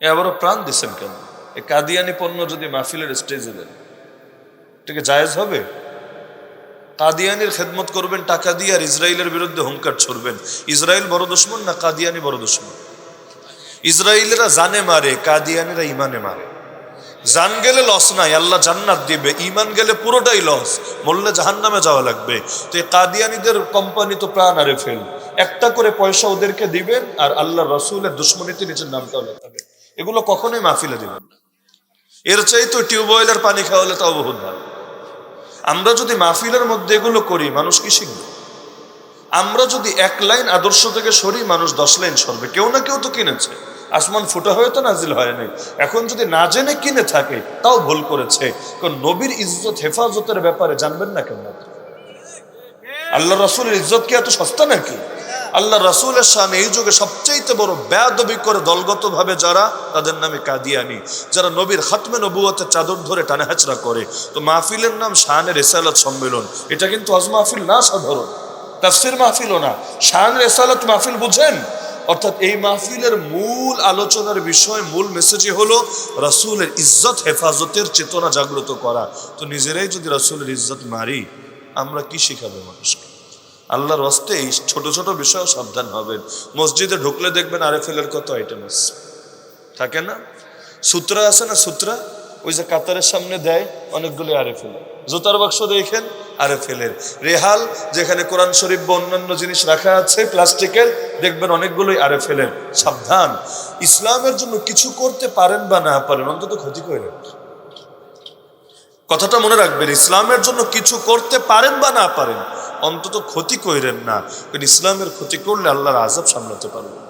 এ আবারও প্রাণ দিচ্ছেন কেন? এই কাদিয়ানি পণ্য যদি মাহফিলের স্টেজে দেন এটাকে জায়েজ হবে? কাদিয়ানির খেদমত করবেন টাকা দিয়ে আর ইসরায়েলের বিরুদ্ধে হুঙ্কার ছড়বেন। ইসরায়েল বড় দুশ্মন না কাদিয়ানি বড় দুশ্মন? ইসরায়েলেরা জানে মারে, কাদিয়ানিরা ইমানে মারে। জান গেলে লস নাই, আল্লাহ জান্নাত দিবে। ইমান গেলে পুরোটাই লস মরলে জাহান্নামে যাওয়া লাগবে। তো এই কাদিয়ানিদের কোম্পানি তো প্রাণ আরে ফেল একটা করে পয়সা ওদেরকে দিবেন আর আল্লাহ রসুলের দুশ্মনীতে নিজের নামটাও লেখাবে এগুলো কখনোই মাহফিলে দিবেন না। এর চাই তো টিউবওয়েলের পানি খাওয়ালে তাও বহুত ভালো। আমরা যদি মাহফিলের মধ্যে এগুলো করি, মানুষ কি শিখবে? আমরা যদি এক লাইন আদর্শ থেকে সরি, মানুষ দশ লাইন সরবে। কেউ না কেউ তো কিনেছে। আসমান ফুটা হয়ে তো নাজিল হয় নাই। এখন যদি না জেনে কিনে থাকে, তাও ভুল করেছে। নবীর ইজ্জত, হেফাজতের ব্যাপারে জানবেন না কেন আল্লাহ রসুলের ইজ্জত কি এত সস্তা নাকি? আল্লাহ রসুলের সামনে এই যুগে সবচাইতে বড় ব্যাদবি করে দলগত ভাবে যারা, তাদের নামে কাদিয়ানি, যারা নবীর হাতমে নবুয়তের চাদর ধরে টানা হেঁচড়া করে। তো মাহফিলের নাম শাহানের রেসালত সম্মেলন। এটা কিন্তু হজ মাহফিল না সাধারণ। তাফসির মাহফিলও না। শাহান রেসালত মাহফিল বুঝেন? অর্থাৎ এই মাহফিলের মূল আলোচনার বিষয়, মূল মেসেজই হলো রসুলের ইজ্জত, হেফাজতের চেতনা জাগ্রত করা। তো নিজেরাই যদি রসুলের ইজ্জত মারি, আমরা কি শিখাবো মানুষকে? আল্লাহর হস্তে এই ছোট ছোট বিষয়ে সাবধান হবেন মসজিদে ঢুকলে দেখবেন আরেফেলের কত আইটেম আছে। থাকে না? সূত্রা আছে না সূত্রা? ওই যে কাতারের সামনে দেয় অনেকগুলি আরেফেল জুতার বাক্স দেখেন আরেফেলের রেহাল, যেখানে কোরআন শরীফ বা অন্যান্য জিনিস রাখা আছে, প্লাস্টিকের, দেখবেন অনেকগুলোই আরেফেলের সাবধান। ইসলামের জন্য কিছু করতে পারেন বা না পারেন, অন্তত ক্ষতি করে কথাটা মনে রাখবেন, ইসলামের জন্য কিছু করতে পারেন বা না পারেন অন্তত ক্ষতি কইরেন না। কারণ ইসলামের ক্ষতি করলে আল্লাহর আজাব সামলাতে পারবেন।